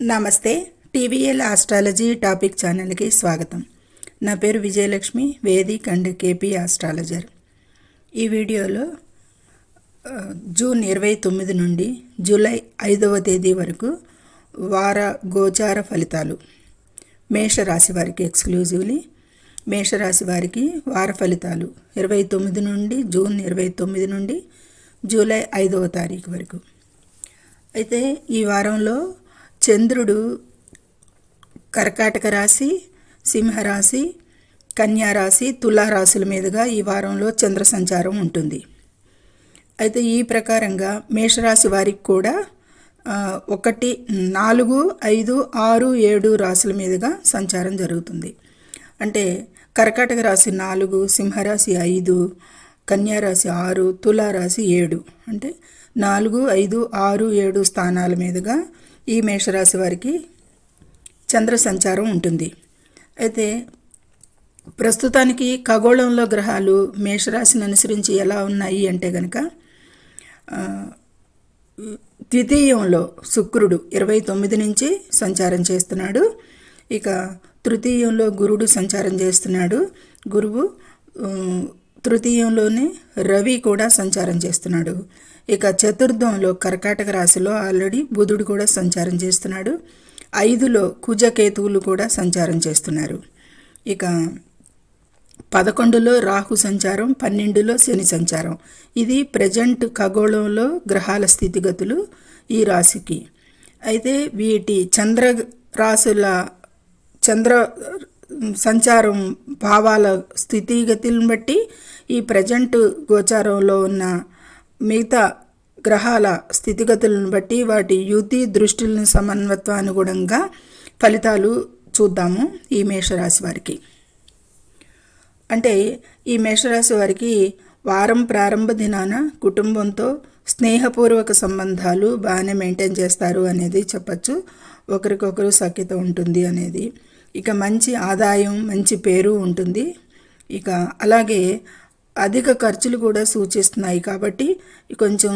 నమస్తే TVL astrology topic ఛానల్కి స్వాగతం. నా పేరు Vijayalakshmi Vedic and KP astrologer. ఈ వీడియోలో జూన్ ఇరవై తొమ్మిది నుండి జూలై ఐదవ తేదీ వరకు వార గోచార ఫలితాలు. మేషరాశి వారికి ఎక్స్క్లూజివ్లీ మేషరాశి వారికి వార ఫలితాలు. ఇరవై తొమ్మిది నుండి జూన్ ఇరవై తొమ్మిది నుండి జూలై ఐదవ తారీఖు వరకు. అయితే ఈ వారంలో చంద్రుడు కర్కాటక రాశి సింహరాశి కన్యారాశి తులారాశుల మీదుగా ఈ వారంలో చంద్ర సంచారం ఉంటుంది. అయితే ఈ ప్రకారంగా మేషరాశి వారికి కూడా ఒకటి నాలుగు ఐదు ఆరు ఏడు రాశుల మీదుగా సంచారం జరుగుతుంది. అంటే కర్కాటక రాశి నాలుగు సింహరాశి ఐదు కన్యారాశి ఆరు తులారాశి ఏడు. అంటే నాలుగు ఐదు ఆరు ఏడు స్థానాల మీదుగా ఈ మేషరాశి వారికి చంద్ర సంచారం ఉంటుంది. అయితే ప్రస్తుతానికి ఖగోళంలో గ్రహాలు మేషరాశిని అనుసరించి ఎలా ఉన్నాయి అంటే కనుక ద్వితీయంలో శుక్రుడు ఇరవై తొమ్మిది నుంచి సంచారం చేస్తున్నాడు. ఇక తృతీయంలో గురుడు సంచారం చేస్తున్నాడు. గురువు తృతీయంలోనే రవి కూడా సంచారం చేస్తున్నాడు. ఇక చతుర్థంలో కర్కాటక రాశిలో ఆల్రెడీ బుధుడు కూడా సంచారం చేస్తున్నాడు. ఐదులో కుజకేతువులు కూడా సంచారం చేస్తున్నారు. ఇక పదకొండులో రాహు సంచారం పన్నెండులో శని సంచారం. ఇది ప్రజెంట్ ఖగోళంలో గ్రహాల స్థితిగతులు ఈ రాశికి. అయితే వీటి చంద్ర రాశుల చంద్ర సంచారం భావాల స్థితిగతులను బట్టి ఈ ప్రజెంట్ గోచారంలో ఉన్న మిగతా గ్రహాల స్థితిగతులను బట్టి వాటి యుతి దృష్టిలను సమన్వత్వానుగుణంగా ఫలితాలు చూద్దాము ఈ మేషరాశి వారికి. అంటే ఈ మేషరాశి వారికి వారం ప్రారంభ దినాన కుటుంబంతో స్నేహపూర్వక సంబంధాలు బాగానే మెయింటైన్ చేస్తారు అనేది చెప్పచ్చు. ఒకరికొకరు సఖ్యత ఉంటుంది అనేది. ఇక మంచి ఆదాయం మంచి పేరు ఉంటుంది. ఇక అలాగే అధిక ఖర్చులు కూడా సూచిస్తున్నాయి కాబట్టి కొంచెం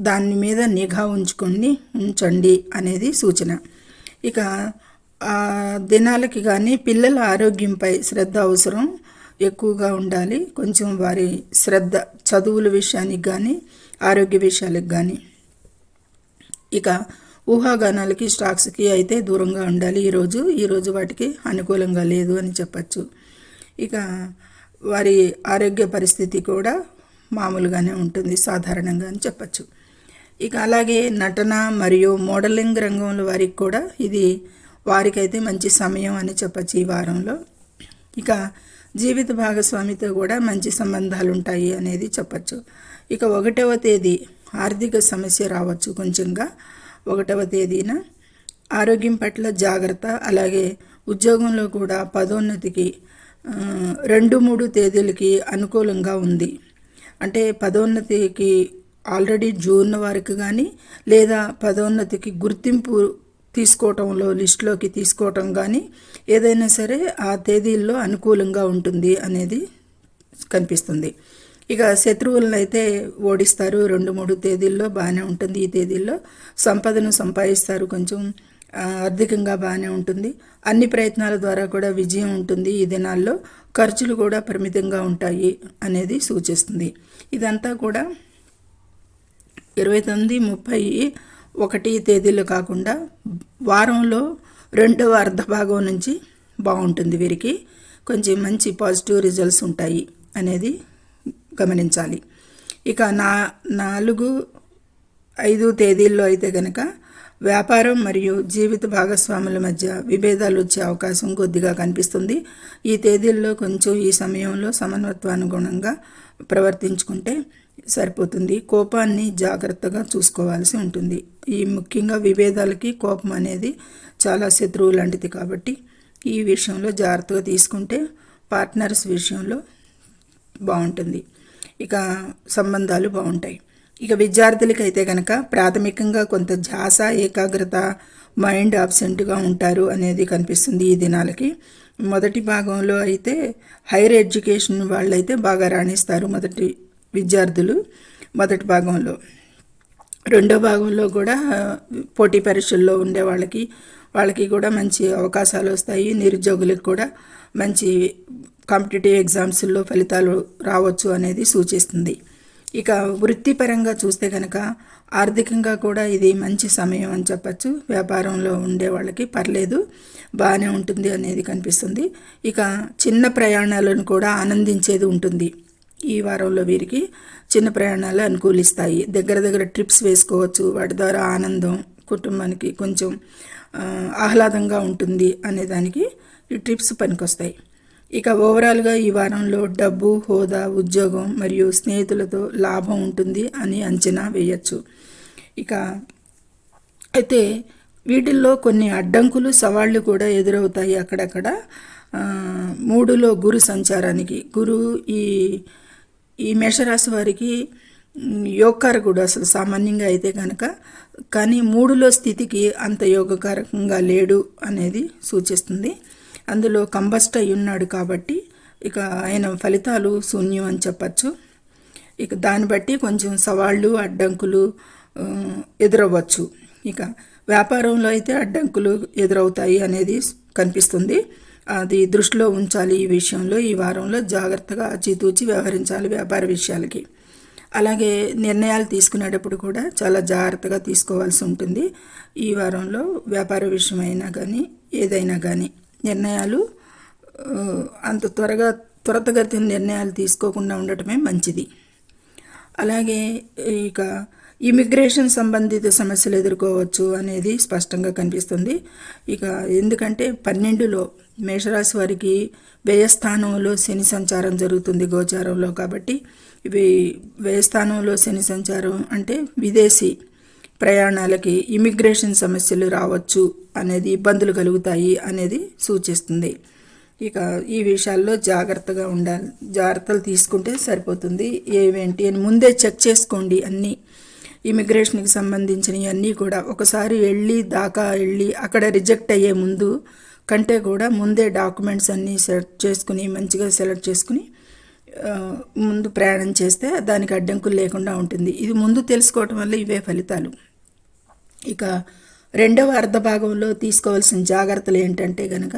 దాని మీద నిఘా ఉంచుకొని ఉంచండి అనేది సూచన. ఇక ఆ దినాలకి కానీ పిల్లల ఆరోగ్యంపై శ్రద్ధ అవసరం ఎక్కువగా ఉండాలి. కొంచెం వారి శ్రద్ధ చదువుల విషయానికి కానీ ఆరోగ్య విషయాలకు కానీ ఇక ఊహాగానాలకి స్టాక్స్కి అయితే దూరంగా ఉండాలి. ఈరోజు ఈరోజు వాటికి అనుకూలంగా లేదు అని చెప్పచ్చు. ఇక వారి ఆరోగ్య పరిస్థితి కూడా మామూలుగానే ఉంటుంది సాధారణంగా అని చెప్పచ్చు. ఇక అలాగే నటన మరియు మోడలింగ్ రంగంలో వారికి కూడా ఇది వారికైతే మంచి సమయం అని చెప్పచ్చు ఈ వారంలో. ఇక జీవిత భాగస్వామితో కూడా మంచి సంబంధాలు ఉంటాయి అనేది చెప్పచ్చు. ఇక ఒకటవ తేదీ ఆర్థిక సమస్య రావచ్చు కొంచెంగా. ఒకటవ తేదీన ఆరోగ్యం పట్ల జాగ్రత్త అలాగే ఉద్యోగంలో కూడా పదోన్నతికి రెండు మూడు తేదీలకి అనుకూలంగా ఉంది. అంటే పదోన్నతికి ఆల్రెడీ జూన్ వరకు కానీ లేదా పదోన్నతికి గుర్తింపు తీసుకోవటంలో లిస్టులోకి తీసుకోవటం కానీ ఏదైనా సరే ఆ తేదీల్లో అనుకూలంగా ఉంటుంది అనేది కనిపిస్తుంది. ఇక శత్రువులను అయితే ఓడిస్తారు. రెండు మూడు తేదీల్లో బాగానే ఉంటుంది ఈ తేదీల్లో. సంపదను సంపాదిస్తారు కొంచెం. ఆర్థికంగా బాగానే ఉంటుంది. అన్ని ప్రయత్నాల ద్వారా కూడా విజయం ఉంటుంది ఈ దినాల్లో. ఖర్చులు కూడా పరిమితంగా ఉంటాయి అనేది సూచిస్తుంది. ఇదంతా కూడా ఇరవై తొమ్మిది ముప్పై ఒకటి తేదీలు కాకుండా వారంలో రెండవ అర్ధభాగం నుంచి బాగుంటుంది వీరికి. కొంచెం మంచి పాజిటివ్ రిజల్ట్స్ ఉంటాయి అనేది గమనించాలి. ఇక నా నాలుగు ఐదు తేదీల్లో అయితే కనుక వ్యాపారం మరియు జీవిత భాగస్వాముల మధ్య విభేదాలు వచ్చే అవకాశం కొద్దిగా కనిపిస్తుంది. ఈ తేదీల్లో కొంచెం ఈ సమయంలో సమన్వత్వానుగుణంగా ప్రవర్తించుకుంటే సరిపోతుంది. కోపాన్ని జాగ్రత్తగా చూసుకోవాల్సి ఉంటుంది. ఈ ముఖ్యంగా విభేదాలకి కోపం అనేది చాలా శత్రువు లాంటిది కాబట్టి ఈ విషయంలో జాగ్రత్తగా తీసుకుంటే పార్ట్నర్స్ విషయంలో బాగుంటుంది. ఇక సంబంధాలు బాగుంటాయి. ఇక విద్యార్థులకి అయితే కనుక ప్రాథమికంగా కొంత ధ్యాస ఏకాగ్రత మైండ్ అబ్సెంట్గా ఉంటారు అనేది కనిపిస్తుంది ఈ దినాలకి. మొదటి భాగంలో అయితే హైయర్ ఎడ్యుకేషన్ వాళ్ళైతే బాగా రాణిస్తారు మొదటి విద్యార్థులు మొదటి భాగంలో. రెండో భాగంలో కూడా పోటీ పరీక్షల్లో ఉండే వాళ్ళకి వాళ్ళకి కూడా మంచి అవకాశాలు వస్తాయి. నిరుద్యోగులకు కూడా మంచి కాంపిటేటివ్ ఎగ్జామ్స్లో ఫలితాలు రావచ్చు అనేది సూచిస్తుంది. ఇక వృత్తిపరంగా చూస్తే కనుక ఆర్థికంగా కూడా ఇది మంచి సమయం అని చెప్పచ్చు. వ్యాపారంలో ఉండే వాళ్ళకి పర్లేదు బాగానే ఉంటుంది అనేది కనిపిస్తుంది. ఇక చిన్న ప్రయాణాలను కూడా ఆనందించేది ఉంటుంది. ఈ వారంలో వీరికి చిన్న ప్రయాణాలు అనుకూలిస్తాయి. దగ్గర దగ్గర ట్రిప్స్ వేసుకోవచ్చు. వాటి ద్వారా ఆనందం కుటుంబానికి కొంచెం ఆహ్లాదంగా ఉంటుంది అనేదానికి ఈ ట్రిప్స్ పనికొస్తాయి. ఇక ఓవరాల్గా ఈ వారంలో డబ్బు హోదా ఉద్యోగం మరియు స్నేహితులతో లాభం ఉంటుంది అని అంచనా వేయచ్చు. ఇక అయితే వీటిల్లో కొన్ని అడ్డంకులు సవాళ్ళు కూడా ఎదురవుతాయి అక్కడక్కడ. మూడులో గురు సంచారానికి. గురు ఈ ఈ మేషరాశి వారికి యోగకారకుడు అసలు సామాన్యంగా అయితే కనుక కానీ మూడులో స్థితికి అంత యోగకారకంగా లేడు అనేది సూచిస్తుంది. అందులో కంబస్ట్ అయి ఉన్నాడు కాబట్టి ఇక ఆయన ఫలితాలు శూన్యం అని చెప్పచ్చు. ఇక దాన్ని బట్టి కొంచెం సవాళ్ళు అడ్డంకులు ఎదురవ్వచ్చు. ఇక వ్యాపారంలో అయితే అడ్డంకులు ఎదురవుతాయి అనేది కనిపిస్తుంది. అది దృష్టిలో ఉంచాలి ఈ విషయంలో. ఈ వారంలో జాగ్రత్తగా ఆచితూచి వ్యవహరించాలి వ్యాపార విషయాలకి. అలాగే నిర్ణయాలు తీసుకునేటప్పుడు కూడా చాలా జాగ్రత్తగా తీసుకోవాల్సి ఉంటుంది. ఈ వారంలో వ్యాపార విషయమైనా కానీ ఏదైనా కానీ నిర్ణయాలు అంత త్వరగా త్వరతగతిన నిర్ణయాలు తీసుకోకుండా ఉండటమే మంచిది. అలాగే ఇక ఇమిగ్రేషన్ సంబంధిత సమస్యలు ఎదుర్కోవచ్చు అనేది స్పష్టంగా కనిపిస్తుంది. ఇక ఎందుకంటే పన్నెండులో మేషరాశి వారికి వ్యయస్థానంలో శని సంచారం జరుగుతుంది గోచారంలో కాబట్టి ఇవి వ్యయస్థానంలో శని సంచారం అంటే విదేశీ ప్రయాణాలకి ఇమిగ్రేషన్ సమస్యలు రావచ్చు అనేది ఇబ్బందులు కలుగుతాయి అనేది సూచిస్తుంది. ఇక ఈ విషయాల్లో జాగ్రత్తగా ఉండాలి జాగ్రత్తలు తీసుకుంటే సరిపోతుంది. ఏవేంటి అని ముందే చెక్ చేసుకోండి అన్నీ. ఇమిగ్రేషన్కి సంబంధించినవి అన్నీ కూడా. ఒకసారి వెళ్ళి దాకా వెళ్ళి అక్కడ రిజెక్ట్ అయ్యే ముందు కంటే కూడా ముందే డాక్యుమెంట్స్ అన్నీ సెలెక్ట్ చేసుకుని మంచిగా సెలెక్ట్ చేసుకుని ముందు ప్రయాణం చేస్తే దానికి అడ్డంకులు లేకుండా ఉంటుంది. ఇది ముందు తెలుసుకోవటం వల్ల ఇవే ఫలితాలు. ఇక రెండవ అర్ధ భాగంలో తీసుకోవాల్సిన జాగ్రత్తలు ఏంటంటే కనుక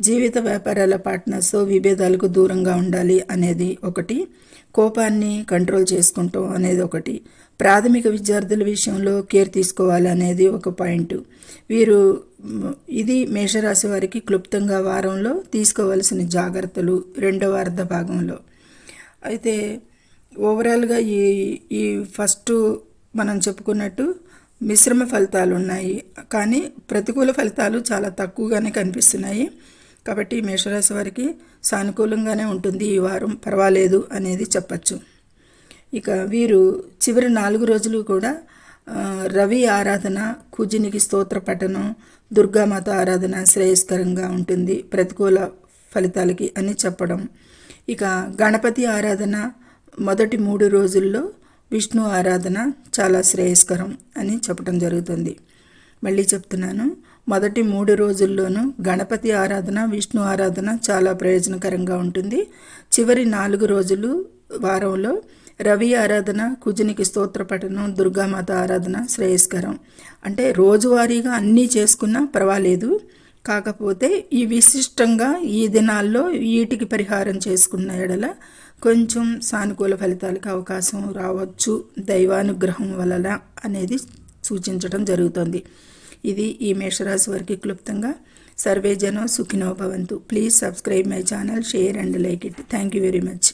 జీవిత వ్యాపారాల పార్ట్నర్స్తో విభేదాలకు దూరంగా ఉండాలి అనేది ఒకటి కోపాన్ని కంట్రోల్ చేసుకుంటాం అనేది ఒకటి ప్రాథమిక విద్యార్థుల విషయంలో కేర్ తీసుకోవాలి అనేది ఒక పాయింట్. వీరు ఇది మేషరాశి వారికి క్లుప్తంగా వారంలో తీసుకోవాల్సిన జాగ్రత్తలు రెండవ అర్ధ భాగంలో అయితే ఓవరాల్గా ఈ ఈ ఫస్ట్ మనం చెప్పుకున్నట్టు మిశ్రమ ఫలితాలు ఉన్నాయి కానీ ప్రతికూల ఫలితాలు చాలా తక్కువగానే కనిపిస్తున్నాయి. కాబట్టి మేషరాశి వారికి సానుకూలంగానే ఉంటుంది ఈ వారం. పర్వాలేదు అనేది చెప్పచ్చు. ఇక వీరు చివరి నాలుగు రోజులు కూడా రవి ఆరాధన కుజినికి స్తోత్ర పఠనం దుర్గామాత ఆరాధన శ్రేయస్కరంగా ఉంటుంది ప్రతికూల ఫలితాలకి అని చెప్పడం. ఇక గణపతి ఆరాధన మొదటి మూడు రోజుల్లో విష్ణు ఆరాధన చాలా శ్రేయస్కరం అని చెప్పడం జరుగుతుంది. మళ్ళీ చెప్తున్నాను మొదటి మూడు రోజుల్లోనూ గణపతి ఆరాధన విష్ణు ఆరాధన చాలా ప్రయోజనకరంగా ఉంటుంది. చివరి నాలుగు రోజులు వారంలో రవి ఆరాధన కుజునికి స్తోత్ర పఠనం దుర్గామాత ఆరాధన శ్రేయస్కరం. అంటే రోజువారీగా అన్నీ చేసుకున్నా పర్వాలేదు. కాకపోతే ఈ విశిష్టంగా ఈ దినాల్లో వీటికి పరిహారం చేసుకున్న ఎడల కొంచెం సానుకూల ఫలితాలకు అవకాశం రావచ్చు దైవానుగ్రహం వలన అనేది సూచించడం జరుగుతుంది. ఇది ఈ మేషరాశి వారికి క్లుప్తంగా. సర్వేజనో సుఖినోభవంతు సుఖినో భవంతు. Please subscribe my channel share and like it. Thank you very much.